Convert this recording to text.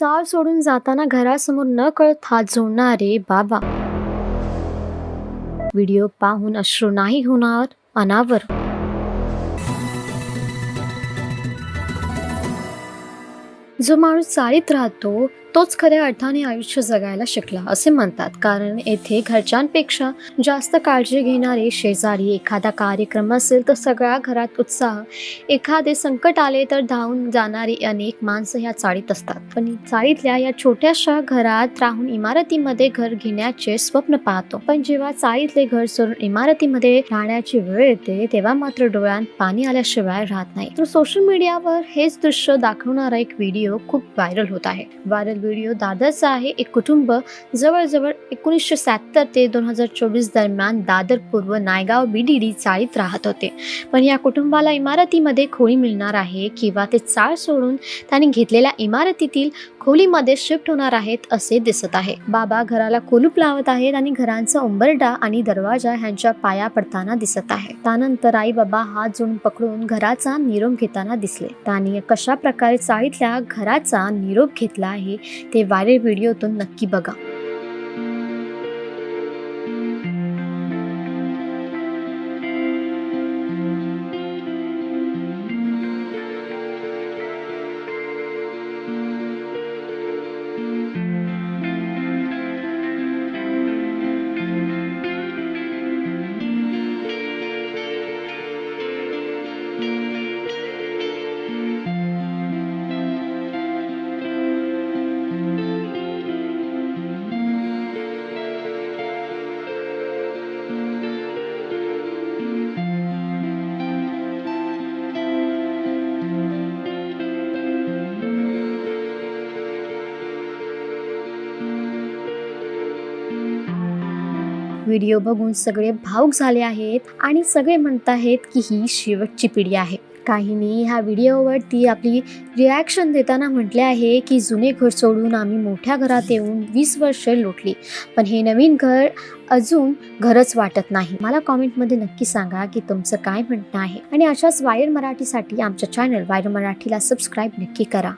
चाळ सोडून जाताना घरासमोर न कळत हात जोडणारे बाबा. व्हिडिओ पाहून अश्रू नाही होणार अनावर. जो माणूस चाळीत राहतो तोच खऱ्या अर्थाने आयुष्य जगायला शिकला असे म्हणतात. कारण येथे घरच्यांपेक्षा जास्त काळजी घेणारे शेजारी एखादा कार्यक्रम असेल तर सगळ्या घरात उत्साह एखादे संकट आले तर धावून जाणारी अनेक माणसं ह्या चाळीत असतात. पण चाळीतल्या या छोट्याशा घरात राहून इमारतीमध्ये घर घेण्याचे स्वप्न पाहतो. पण जेव्हा चाळीतले घर सोडून इमारतीमध्ये राहण्याची वेळ येते तेव्हा मात्र डोळ्यात पाणी आल्याशिवाय राहत नाही. तर सोशल मीडियावर हेच दृश्य दाखवणारा एक व्हिडिओ खूप व्हायरल होत आहे. व्हायरल व्हिडिओ दादरचा आहे. एक कुटुंब जवळजवळ एकोणीसशे सत्तर ते दोन हजार चोवीस दरम्यान दादर पूर्व नायगाव बीडीडी चाळीत राहत होते. पण या कुटुंबाला इमारतीमध्ये खोळी मिळणार आहे किंवा ते चाळ सोडून त्यांनी घेतलेल्या इमारतीतील खोलीमध्ये शिफ्ट होणार आहेत असे दिसत आहे. बाबा घराला कुलूप लावत आहेत आणि घरांचा उंबरडा आणि दरवाजा ह्यांच्या पाया पडताना दिसत आहे. त्यानंतर आई बाबा हात जोडून पकडून घराचा निरोप घेताना दिसले. त्यांनी कशा प्रकारे चाळीतल्या घराचा निरोप घेतला आहे ते व्हायरल व्हिडिओतून नक्की बघा. व्हिडिओ बघून सगळे भाऊक झाले आहेत आणि सगळे म्हणत आहेत की ही शेवटची पिढी आहे. काहींनी ह्या व्हिडिओवरती आपली रिॲक्शन देताना म्हटले आहे की जुने घर सोडून आम्ही मोठ्या घरात येऊन वीस वर्ष लोटली. पण हे नवीन घर अजून घरच वाटत नाही. मला कॉमेंटमध्ये नक्की सांगा की तुमचं काय म्हणणं आहे. आणि अशाच वायर मराठीसाठी आमच्या चॅनल वायर मराठीला सबस्क्राईब नक्की करा.